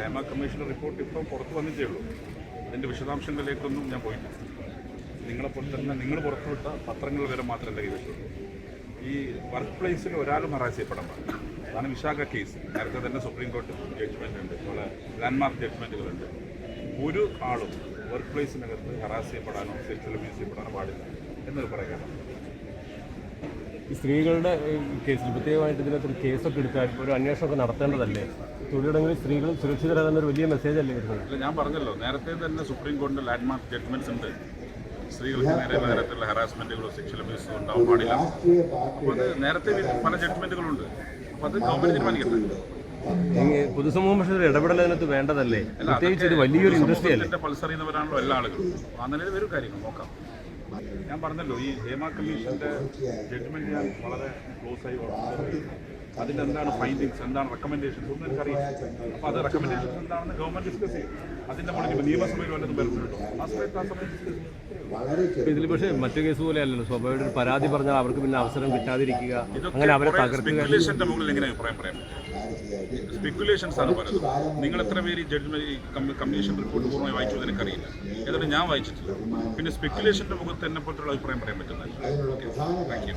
Hema commission report ഇപ്പം പുറത്ത് വന്നിട്ടേ ഉള്ളൂ. അതിന്റെ വിശദാംശങ്ങളിലേക്കൊന്നും ഞാൻ പോയിട്ടില്ല. നിങ്ങളെപ്പോലെ തന്നെ നിങ്ങൾ പുറത്തുവിട്ട പത്രങ്ങൾ വരെ മാത്രമേ എന്റെ ഈ വർക്ക് പ്ലേസിൽ ഒരാളും ഹറാസ് ചെയ്യപ്പെടാൻ പാടില്ല. അതാണ് വിശാഖ കേസ് നേരത്തെ തന്നെ സുപ്രീം കോർട്ട് ജഡ്ജ്മെന്റ് ഉണ്ട്. അതുപോലെ ലാൻഡ്മാർക്ക് ജഡ്ജ്മെന്റുകളുണ്ട് ഒരു ആളും വർക്ക് പ്ലേസിനകത്ത് ഹറാസ് ചെയ്യപ്പെടാനോ സെക്ഷൽ അബ്യൂസ് ചെയ്യപ്പെടാനോ പാടില്ല. എന്നൊരു പറയുകയാണ് ഈ സ്ത്രീകളുടെ കേസിൽ പ്രത്യേകമായിട്ട് ഇതിനകത്ത് ഒരു കേസൊക്കെ എടുത്താൽ ഒരു അന്വേഷണമൊക്കെ നടത്തേണ്ടതല്ലേ? തൊഴിലിടങ്ങളിൽ സ്ത്രീകൾ സുരക്ഷിതരാകുന്ന ഒരു വലിയ മെസ്സേജ് അല്ലേ വരുന്നത്? അല്ല ഞാൻ പറഞ്ഞല്ലോ നേരത്തെ തന്നെ സുപ്രീം കോടതി ലാൻഡ്മാർക്ക് ജഡ്ജ്മെന്റ്സ് ഉണ്ട്. സ്ത്രീകൾക്ക് നേരെ തരത്തിലുള്ള ഹറാസ്മെന്റുകളോ സെക്ഷൽ അബ്യൂസോ ഉണ്ടാവാൻ പാടില്ല. അപ്പോൾ അത് നേരത്തെ പല ജഡ്ജ്മെന്റുകളുണ്ട് അപ്പോൾ അത് ഗവൺമെന്റ് തീരുമാനിക്കട്ടെ. ഈ പൊതുസമൂഹം പക്ഷേ ഇടപെടൽ അതിനകത്ത് വേണ്ടതല്ലേ? പ്രത്യേകിച്ച് ഇത് വലിയൊരു ഇൻഡസ്ട്രി അല്ലേ? പൾസറിയുന്നവരാണല്ലോ എല്ലാ ആളുകളും. അങ്ങനെ ആ നിലയിൽ വരും കാര്യങ്ങൾ നോക്കാം. ഞാൻ പറഞ്ഞല്ലോ ഈ ഹേമ കമ്മീഷന്റെ ജഡ്ജ്മെന്റ് ഞാൻ വളരെ ക്ലോസ് ആയി അതിന്റെ എന്താണ് ഫൈൻഡിങ്സ് എന്താണ് റെക്കമെൻഡേഷൻസ് ഒന്നും എനിക്കറിയില്ല അപ്പോൾ അത് റെക്കമെൻഡേഷൻസ് എന്താണെന്ന് ഗവൺമെന്റ് ഡിസ്കസ് ചെയ്യും. അതിന്റെ മുകളിൽ ഇപ്പോൾ നിയമസഭയിൽ വല്ലതും വരുന്നുണ്ടോ? ആ സമയത്ത് ആ സമയത്ത്. ഇതിൽ പക്ഷേ മറ്റു കേസ് പോലെ അല്ലല്ലോ. സ്വാഭാവിക ഒരു പരാതി പറഞ്ഞാൽ അവർക്ക് പിന്നെ അവസരം കിട്ടാതിരിക്കുക. അങ്ങനെ അവരെ മുകളിൽ എങ്ങനെ അഭിപ്രായം പറയാൻ പറ്റും സ്പെക്കുലേഷൻസ് ആണ് പറയുന്നത്. നിങ്ങൾ എത്ര പേര് ജഡ്ജ്മെന്റ് കമ്മീഷൻ റിപ്പോർട്ട് പൂർണമായി വായിച്ചു എനിക്കറിയില്ല. ഏതായാലും ഞാൻ വായിച്ചിട്ടില്ല. പിന്നെ സ്പെക്കുലേഷന്റെ മുഖത്ത് എന്നെ പറ്റിയുള്ള അഭിപ്രായം പറയാൻ പറ്റുന്നില്ല താങ്ക് യു